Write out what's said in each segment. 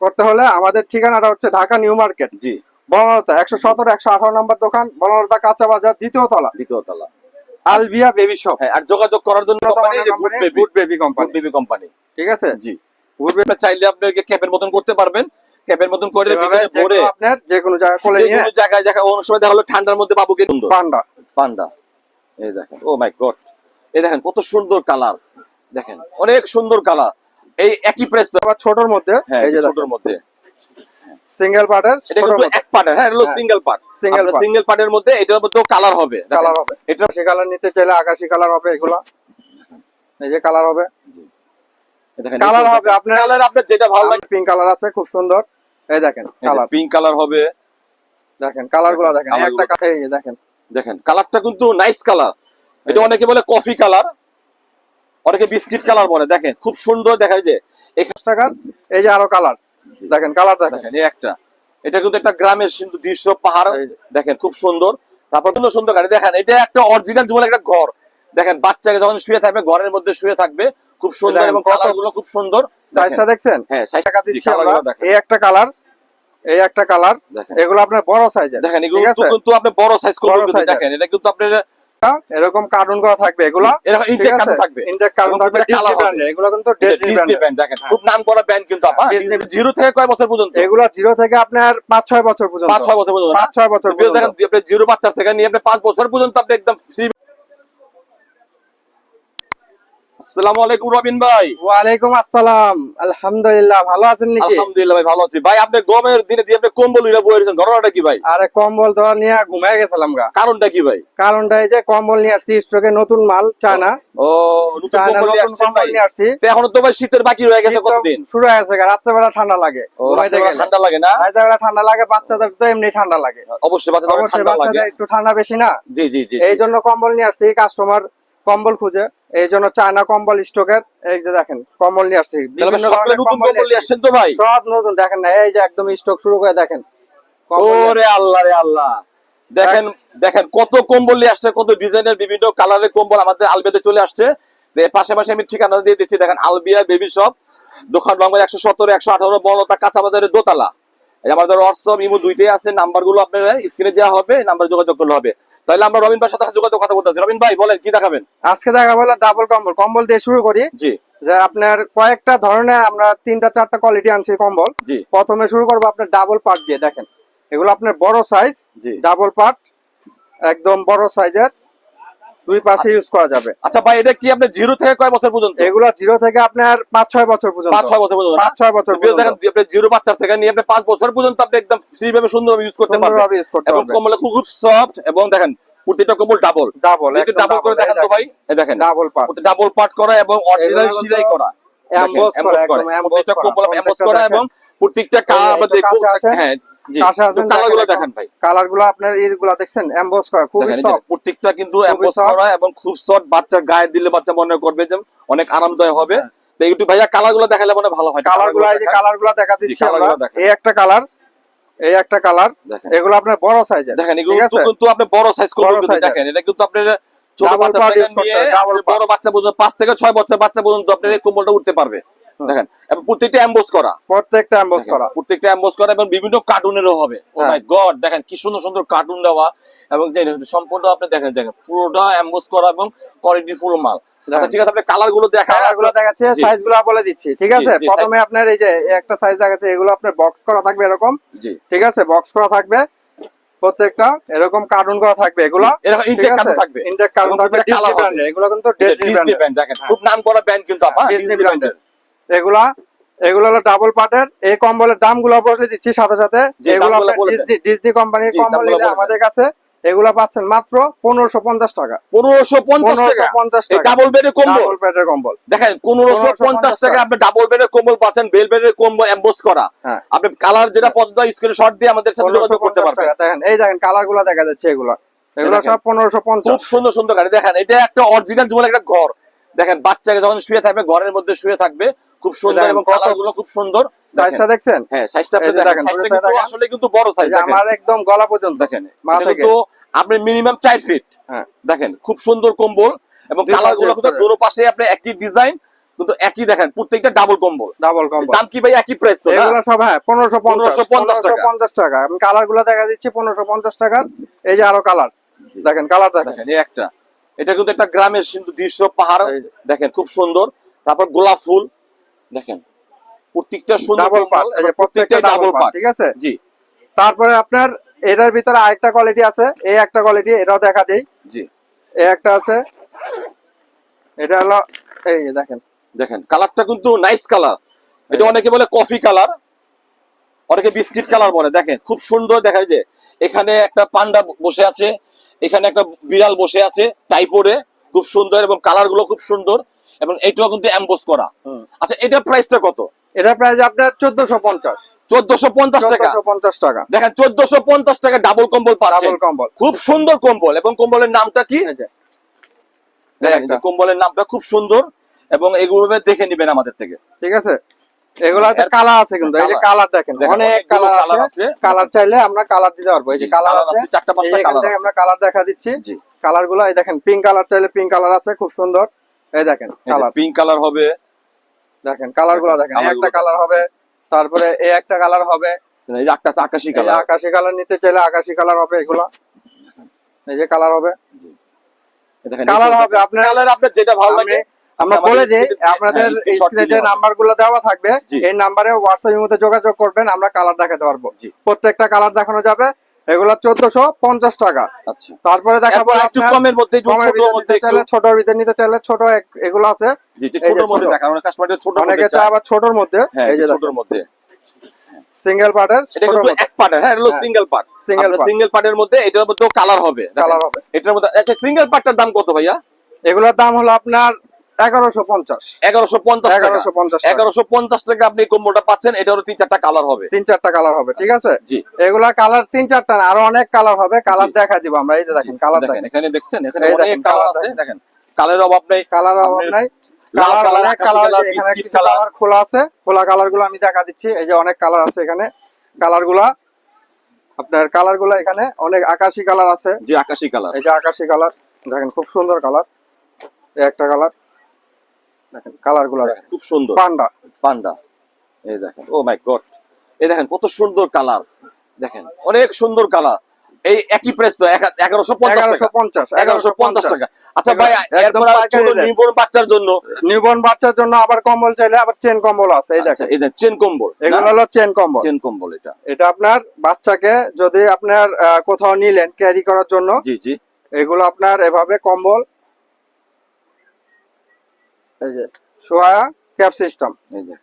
করতে হলে আমাদের ঠিকানাটা হচ্ছে ঢাকা নিউ মার্কেট। জি। বনলতা একশো সতেরো একশো আঠারো নম্বর দোকান বনলতা কাঁচা বাজার দ্বিতীয় তলা। দ্বিতীয় তলা। Alvia baby shop. হ্যাঁ আর যোগাযোগ করার জন্য good baby company baby company ঠিক আছে? জি। গুড বেবি আপনি চাইলে আপনাকে ক্যাপের মতন করতে পারবেন। ক্যাপের মতন করে ভরে আপনার যে কোনো জায়গায় কোলে নিয়ে কোনো জায়গায় দেখা অন্য সময় দেখা হলো ঠান্ডার মধ্যে বাবুকে পান্ডা। পান্ডা। এই দেখেন ও মাই গড। এই দেখেন কত সুন্দর কালার। দেখেন অনেক সুন্দর কালার। এই একই প্রাইস তো আবার ছোটর মধ্যে হ্যাঁ এই যে ছোটর মধ্যে। সিঙ্গেল পার্টের এটা কিন্তু এক পার্টের হ্যাঁ হলো সিঙ্গেল পার্ট সিঙ্গেল সিঙ্গেল পার্টের মধ্যে এটার মধ্যেও কালার হবে। কালার হবে। এটা সে কালার নিতে চাইলে আকাশি কালার হবে এগুলা। এই যে কালার হবে। কালার হবে আপনার কালার আপনার যেটা ভালো লাগে পিঙ্ক কালার আছে খুব সুন্দর। এই দেখেন কালার পিঙ্ক কালার হবে। দেখেন কালারগুলা দেখেন। একটা দেখেন। দেখেন কালারটা কিন্তু নাইস কালার এটা অনেকে বলে কফি কালার অনেকে বিস্কিট কালার বলে দেখেন খুব সুন্দর দেখা যায় যে দশ টাকার এই যে আরও কালার দেখেন কালার দেখেন এই একটা। এটা কিন্তু একটা গ্রামের কিন্তু দৃশ্য পাহাড় দেখেন খুব সুন্দর। তারপর কিন্তু সুন্দর গাড়ি দেখেন এটা একটা অরিজিনাল জীবন একটা ঘর। দেখেন বাচ্চাকে যখন শুয়ে থাকবে ঘরের মধ্যে শুয়ে থাকবে খুব সুন্দর এবং কালারগুলো খুব সুন্দর। সাইজটা দেখছেন? হ্যাঁ সাইজ টাকা দিচ্ছি এই একটা কালার এই একটা কালার এগুলো আপনার বড় সাইজ দেখেন এগুলো কিন্তু আপনি বড় সাইজ করবেন দেখেন এটা কিন্তু আপনার এরকম কার্টুন করা থাকবে এগুলা এরকম ইনটেক আছে? থাকবে ইনটেক কার্টুন থাকবে। ব্র্যান্ডের এগুলো কিন্তু ডিজনি ব্র্যান্ড দেখেন হ্যাঁ। খুব নাম করা ব্যান্ড কিন্তু আপা জিরো থেকে কয় বছর পর্যন্ত এগুলা জিরো থেকে আপনার পাঁচ ছয় বছর পর্যন্ত পাঁচ ছয় বছর পর্যন্ত না? পাঁচ ছয় বছর পর্যন্ত দেখেন আপনি জিরো বাচ্চা থেকে নিয়ে আপনি পাঁচ বছর পর্যন্ত আপনি একদম ফ্রি আসসালামু আলাইকুম রবিন ভাই। ওয়ালাইকুম আসসালাম। আলহামদুলিল্লাহ ভালো আছেন নাকি? আলহামদুলিল্লাহ ভাই ভালো আছি। ভাই আপনি গমের দিনে দিয়ে আপনি কম্বল উড়ে বইরেছেন ঘটনাটা কি ভাই? আরে কম্বল তো নিয়ে ঘুমায় গেছিলাম গা। কারণটা কি ভাই? কারণটা এই যে কম্বল নিয়ে আসছি স্টকে নতুন মাল চায়না। ও নতুন কম্বল নিয়ে নতুন ভাই। নিয়ে তো ভাই শীতের বাকি রয়ে গেছে কতদিন? শুরু হয়ে গেছে রাত্রেবেলা ঠান্ডা লাগে। ঘুমাইতে গেলে। ঠান্ডা লাগে না? রাত্রেবেলা ঠান্ডা লাগে বাচ্চাদের তো এমনি ঠান্ডা লাগে। অবশ্যই বাচ্চাদের ঠান্ডা লাগে। একটু ঠান্ডা বেশি না? জি জি জি এই জন্য কম্বল নিয়ে আসছি কাস্টমার কম্বল খুঁজে। এই জন্য চায়না কম্বল স্টকের এই যে দেখেন কম্বল নিয়ে আসছি। বিভিন্ন নতুন কম্বল কম্বল নিয়ে নিয়ে আসছেন তো ভাই? সব নতুন দেখেন না এই যে একদম স্টক শুরু করে দেখেন। ওরে আল্লাহ রে আল্লাহ। দেখেন দেখেন কত কম্বল নিয়ে আসছে কত ডিজাইনের বিভিন্ন কালারের কম্বল আমাদের আলবেতে চলে আসছে। তো এর পাশাপাশি আমি ঠিকানা দিয়ে দিচ্ছি দেখেন আলবিয়া বেবি শপ দোকান নম্বর একশো সতেরো একশো আঠারো বলতা কাঁচা বাজারের দোতলা। আমাদের হোয়াটসঅ্যাপ ইমো দুইটাই আছে নাম্বারগুলো আপনার স্ক্রিনে দেওয়া হবে নাম্বার যোগাযোগ করলে হবে। তাহলে আমরা রবিন ভাইয়ের সাথে যোগাযোগ কথা বলতে রবিন ভাই বলেন কি দেখাবেন? আজকে দেখা বলে ডাবল কম্বল। কম্বল দিয়ে শুরু করি। জি। যে আপনার কয়েকটা ধরনের আমরা তিনটা চারটা কোয়ালিটি আনছি কম্বল। জি। প্রথমে শুরু করব আপনার ডাবল পার্ট দিয়ে দেখেন। এগুলো আপনার বড় সাইজ জি। ডাবল পার্ট একদম বড় সাইজের দুই পাশে ইউজ করা যাবে। আচ্ছা ভাই এটা কি আপনি জিরো থেকে কয় বছর পর্যন্ত? এগুলো জিরো থেকে আপনার পাঁচ ছয় বছর পর্যন্ত। পাঁচ ছয় বছর পর্যন্ত পাঁচ ছয় বছর দেখেন আপনি জিরো বাচ্চা থেকে নিয়ে আপনি পাঁচ বছর পর্যন্ত আপনি একদম ফ্রি ভাবে সুন্দরভাবে ইউজ করতে পারবেন। এবং কম্বল খুব সফট এবং দেখেন প্রতিটা কম্বল ডাবল ডাবল একটু ডাবল করে দেখেন তো ভাই। এই দেখেন ডাবল পার্ট ডাবল পার্ট করা এবং অরিজিনাল সিলাই করা। দেখেন, করা, emboss করা। একদম। এবং প্রত্যেকটা কালার আমরা দেখব। হ্যাঁ জি। কাছে আছেন কালারগুলো দেখেন ভাই। কালার আপনার এইগুলো দেখছেন এমবোস করা খুবই দেখেন এই যে সফট প্রত্যেকটা কিন্তু খুবই করা এবং খুব সফট বাচ্চার গায়ে দিলে বাচ্চা মনে করবে যে অনেক আরামদায়ক হবে। তো একটু ভাইয়া কালার দেখালে মনে ভালো হয়। কালার এই যে দেখান। দেখা দিচ্ছি colour আমরা গুলো দেখান। এই একটা কালার এই একটা কালার এগুলো আপনার বড় সাইজের দেখেন এগুলো কিন্তু আপনি বড় সাইজ করবেন দেখেন এটা কিন্তু আপনার ছোট বাচ্চা থেকে নিয়ে বড় বাচ্চা পর্যন্ত পাঁচ থেকে ছয় বছর বাচ্চা পর্যন্ত আপনার এই কোমলটা উঠতে পারবে। দেখেন এবং প্রত্যেকটা এমবোস করা। প্রত্যেকটা দেখেন, করা। প্রত্যেকটা এমবোস করা এবং বিভিন্ন কার্টুনেরও হবে। ও হ্যাঁ। মাই গড দেখেন কি সুন্দর সুন্দর কার্টুন দেওয়া এবং সম্পূর্ণ আপনি দেখেন দেখেন পুরোটা এমবোস করা এবং কোয়ালিটি ফুল মাল। আচ্ছা ঠিক আছে আপনি কালারগুলো দেখা কালারগুলো দেখাচ্ছে সাইজগুলো বলে দিচ্ছি ঠিক আছে? প্রথমে আপনার এই যে একটা সাইজ দেখাচ্ছে এগুলো আপনার বক্স করা থাকবে এরকম ঠিক আছে? বক্স করা থাকবে প্রত্যেকটা এরকম কার্টুন করা থাকবে এগুলো এরকম ইনটেক কার্টুন থাকবে। ইনটেক কার্টুন থাকবে। ব্র্যান্ডের এগুলো কিন্তু ডিজনি ব্যান্ড দেখেন খুব নাম করা ব্যান্ড কিন্তু আপা ব্র্যান্ডের এগুলা এগুলো হলো ডাবল পার্টের এই কম্বলের দামগুলো বলে দিচ্ছি সাথে সাথে। এগুলো। ডিজনি কোম্পানির কম্বল। আমাদের কাছে এগুলো পাচ্ছেন মাত্র পনেরোশো পঞ্চাশ টাকা। পনেরোশো পঞ্চাশ টাকা? ডাবল বেডের কম্বল? ডাবল পেটের কম্বল। দেখেন পনেরোশো পঞ্চাশ টাকা। আপনি ডাবল বেডের কম্বল পাচ্ছেন বেল বেডের কম্বল এমবোস করা। হ্যাঁ। আপনি কালার যেটা পদ্মা স্ক্রিনে শট দিয়ে আমাদের সাথে যোগাযোগ করতে পারবেন। দেখেন এই দেখেন কালারগুলো দেখা যাচ্ছে এগুলো। এগুলো সব পনেরোশো পঞ্চাশ। খুব সুন্দর সুন্দর গাড়ি। দেখেন এটা একটা অরিজিনাল জীবন একটা ঘর। দেখেন বাচ্চাকে যখন শুয়ে থাকবে ঘরের মধ্যে শুয়ে থাকবে খুব সুন্দর এবং কালারগুলো খুব সুন্দর। সাইজটা দেখেন। দেখছেন? হ্যাঁ সাইজটা আপনি দেখেন সাইজটা কিন্তু আসলে কিন্তু বড় সাইজ দেখেন। আমার একদম গলা পর্যন্ত দেখেন আপনি মিনিমাম চার ফিট হ্যাঁ। দেখেন খুব সুন্দর কম্বল এবং কালারগুলো কিন্তু দুটো পাশে আপনি একই ডিজাইন কিন্তু একই দেখেন প্রত্যেকটা ডাবল কম্বল। ডাবল কম্বল। দাম কি ভাই একই প্রাইস তো এগুলো সব হ্যাঁ পনেরোশো পঞ্চাশ। 1550 টাকা। টাকা। আমি কালারগুলো দেখা দিচ্ছি পনেরোশো পঞ্চাশ টাকার। এই যে আরও কালার দেখেন কালার দেখেন। দেখেন এই একটা। এটা কিন্তু একটা গ্রামের কিন্তু দৃশ্য পাহাড়। দেখেন খুব সুন্দর। তারপর গোলাপ ফুল। দেখেন প্রত্যেকটা সুন্দর প্রত্যেকটা ডাবল পার্ট ঠিক আছে? জি। তারপরে আপনার এটার ভিতরে আরেকটা কোয়ালিটি আছে। এই একটা কোয়ালিটি এটাও দেখা দেই। জি। এই একটা আছে। এটা হলো এই দেখেন। দেখেন কালারটা কিন্তু নাইস কালার এটা অনেকে বলে কফি কালার অনেকে বিস্কিট কালার বলে। দেখেন খুব সুন্দর দেখা যায় যে এখানে একটা পান্ডা বসে আছে। এখানে একটা বিড়াল বসে আছে টাইপোরে খুব সুন্দর এবং কালারগুলো খুব সুন্দর এবং এইটাও কিন্তু এমবোস করা। আচ্ছা এটা প্রাইসটা কত? এটা প্রাইস আপনার চোদ্দশো পঞ্চাশ। চোদ্দশো পঞ্চাশ টাকা। পঞ্চাশ টাকা। দেখেন চোদ্দশো পঞ্চাশ টাকা ডাবল কম্বল পাচ্ছেন। ডাবল কম্বল খুব সুন্দর কম্বল এবং কম্বলের নামটা কি? কম্বলের নামটা খুব সুন্দর এবং এগুলো দেখে নিবেন আমাদের থেকে। ঠিক আছে? এগুলা কালার আছে কিন্তু এই যে কালার দেখেন অনেক কালার colour আছে। আছে। কালার চাইলে আমরা কালার দিতে পারব। এই যে কালার আছে আছে, চারটা পাঁচটা এই যে এখান colour থেকে আছে। আমরা কালার দেখা দিচ্ছি। কালারগুলো এই দেখেন পিঙ্ক কালার চাইলে পিঙ্ক কালার আছে খুব সুন্দর। এই দেখেন কালার পিঙ্ক কালার হবে। দেখেন কালারগুলো দেখেন একটা কালার হবে তারপরে এই একটা কালার হবে। এই যে একটা আকাশি কালার আকাশি কালার নিতে চাইলে আকাশি কালার হবে এগুলা। এই যে কালার হবে। কালার হবে আপনার কালার আপনার যেটা ভালো লাগে আমরা বলে screen- আপনাদের হ্যাঁ, স্ক্রিনে যে দিলে নাম্বারগুলো দেওয়া থাকবে এই নাম্বারে হোয়াটসঅ্যাপ মধ্যে যোগাযোগ করবেন আমরা কালার দেখাতে পারব। প্রত্যেকটা কালার দেখানো যাবে এগুলো চোদ্দশো পঞ্চাশ টাকা। আচ্ছা। তারপরে দেখাবো একটু কমের মধ্যে ছোট ভিতরে মধ্যে নিতে একটু চাইলে ছোট এক- এগুলো আছে। যে ছোটর মধ্যে ছোট। দেখান কাস্টমার ছোট অনেকে চায়। আবার ছোটর মধ্যে। হ্যাঁ এই যে ছোটর মধ্যে। সিঙ্গেল পার্টের এটা কিন্তু এক পার্টের হ্যাঁ হলো হ্যাঁ। Single part part। সিঙ্গেল পার্টের মধ্যে এটার মধ্যে কালার হবে। কালার হবে। এটার মধ্যে আচ্ছা সিঙ্গেল পার্টটার দাম কত ভাইয়া? এগুলোর দাম হলো আপনার এগারোশো পঞ্চাশ। এগারোশো পঞ্চাশ এগারোশো পঞ্চাশ এগারোশো পঞ্চাশ টাকা আপনি কম্বলটা পাচ্ছেন তিন চারটা কালার হবে। তিন চারটা কালার হবে ঠিক আছে? জি। এগুলা কালার তিন চারটা আরও অনেক কালার হবে কালার। দেখা দিব আমরা এই যে দেখেন কালার দেখেন এখানে দেখছেন এখানে অনেক দেখেন, কালার আছে দেখেন। কালারের অভাব নেই। কালার অভাব নাই। লাল কালার এখানে কিছু খোলা আছে খোলা কালারগুলো আমি দেখা দিচ্ছি এই যে অনেক কালার আছে এখানে। কালারগুলা আপনার কালারগুলা এখানে অনেক আকাশি কালার আছে। আকাশি কালার এই যে আকাশি কালার দেখেন খুব সুন্দর কালার একটা কালার দেখেন কালারগুলা দেখেন খুব সুন্দর। পান্ডা। পান্ডা। এই দেখেন ও মাই গড এই দেখেন কত সুন্দর কালার দেখেন অনেক সুন্দর কালার এই একই প্রাইস তো এগারোশো পঞ্চাশ এগারোশো পঞ্চাশ টাকা। আচ্ছা ভাই একদম এরপর আর পাইকারি ছোট rate। নিউবর্ন বাচ্চার জন্য। নিউবর্ন বাচ্চার জন্য আবার কম্বল চাইলে আবার চেন কম্বল আছে এই আচ্ছা, দেখেন। এই চেন কম্বল এগুলো হলো চেন কম্বল। চেন কম্বল এটা। এটা আপনার বাচ্চাকে যদি আপনার কোথাও নিলেন ক্যারি করার জন্য জি জি। এগুলো আপনার এভাবে কম্বল এই যে শোয়া ক্যাপ সিস্টেম। এই যে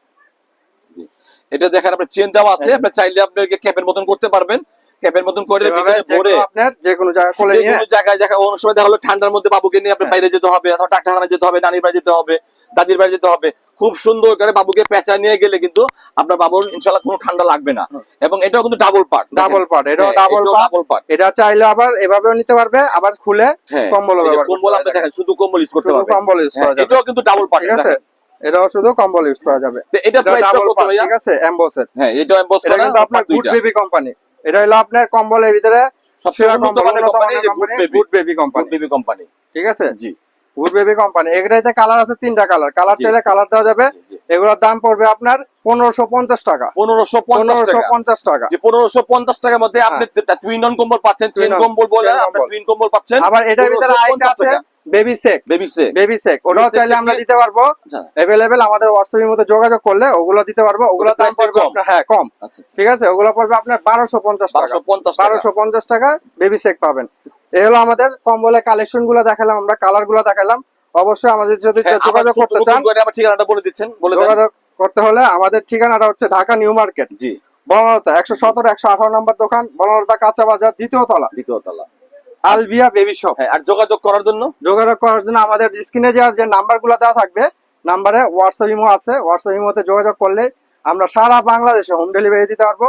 এটা দেখেন আপনার চেন দেওয়া আছে আপনি চাইলে আপনি ক্যাপের মতন করতে পারবেন। ক্যাপের মতন করে ভিতরে ভরে আপনার যে কোনো জায়গায় কোলে যে কোনো জায়গায় দেখা অনেক সময় দেখা হলো ঠান্ডার মধ্যে বাবুকে নিয়ে আপনি হ্যাঁ। বাইরে যেতে হবে অথবা ডাক্তারখানা যেতে হবে নানির বাড়ি যেতে হবে। দাদির বাড়ি যেতে হবে। খুব সুন্দর করে বাবুকে পেঁচা নিয়ে গেলে কিন্তু আপনার বাবুর ইনশাল্লাহ কোনো ঠান্ডা লাগবে না। এবং এটাও কিন্তু ডাবল পার্ট ডাবল পার্ট এটাও ডাবল ডাবল পার্ট এটা চাইলে আবার এভাবেও নিতে পারবে আবার খুলে হ্যাঁ কম্বল কম্বল আপনি দেখেন শুধু কম্বল ইউজ করতে শুধু পারবেন কম্বল ইউজ হ্যাঁ, করা যাবে। এটাও কিন্তু ডাবল পার্ট ঠিক আছে? এটাও শুধু কম্বল ইউজ করা যাবে। এটা এটা প্রাইসটা কত ভাইয়া? ঠিক আছে? এমবসের হ্যাঁ এটাও এমবস করা কিন্তু আপনার গুড বেবি কোম্পানি এটা হলো আপনার কম্বলের ভিতরে সবচেয়ে উন্নত মানের company good baby good baby company ঠিক আছে? জি। গুড বেবি কোম্পানি এগুলাতে কালার আছে তিনটা কালার কালার চাইলে কালার দেওয়া যাবে। এগুলোর দাম পড়বে আপনার পনেরোশো পঞ্চাশ টাকা। পনেরোশো পনেরোশো পঞ্চাশ টাকা। পনেরোশো পঞ্চাশ টাকার মধ্যে আপনি টুইন অন কম্বল পাচ্ছেন চেন কম্বল বলে chain আপনি কম্বল। টুইন কম্বল পাচ্ছেন। আবার এটার ভিতরে আরেকটা 1550 আছে baby sack baby baby sack ওটাও চাইলে আমরা দিতে পারব। আচ্ছা। আমাদের হোয়াটসঅ্যাপের মধ্যে যোগাযোগ করলে ওগুলো দিতে পারব। ওগুলো দাম পড়বে আপনার হ্যাঁ কম। আচ্ছা আচ্ছা। ঠিক আছে? ওগুলো পড়বে আপনার বারোশো পঞ্চাশ টাকা। বারোশো পঞ্চাশ টাকা। বারোশো পঞ্চাশ টাকা বেবি সেক পাবেন। এই হলো আমাদের কম্বলের কালেকশনগুলো দেখালাম আমরা কালারগুলো দেখালাম। অবশ্যই আমাদের যদি হ্যাঁ, যোগাযোগ করতে চান ঠিকানাটা বলে দিচ্ছেন বলে যোগাযোগ করতে হলে আমাদের ঠিকানাটা হচ্ছে ঢাকা নিউ মার্কেট। জি। বনলতা একশো সতেরো একশো আঠারো নম্বর দোকান বনলতা কাঁচা বাজার দ্বিতীয় তলা। দ্বিতীয় তলা। আলভিয়া বেবি শপ হ্যাঁ আর যোগাযোগ করার জন্য? যোগাযোগ করার জন্য আমাদের স্ক্রিনে যে যে নাম্বারগুলো দেওয়া থাকবে নাম্বারে হোয়াটসঅ্যাপ ইমো আছে হোয়াটসঅ্যাপ ইমোতে যোগাযোগ করলে আমরা সারা বাংলাদেশে হোম ডেলিভারি দিতে পারব।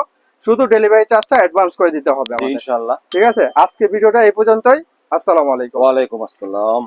শুধু ডেলিভারি চার্জটা অ্যাডভান্স করে দিতে হবে ইনশাল্লাহ ইনশাআল্লাহ। ঠিক আছে? আজকে ভিডিওটা এই পর্যন্তই। আসসালামু আলাইকুম। ওয়ালাইকুম আসসালাম।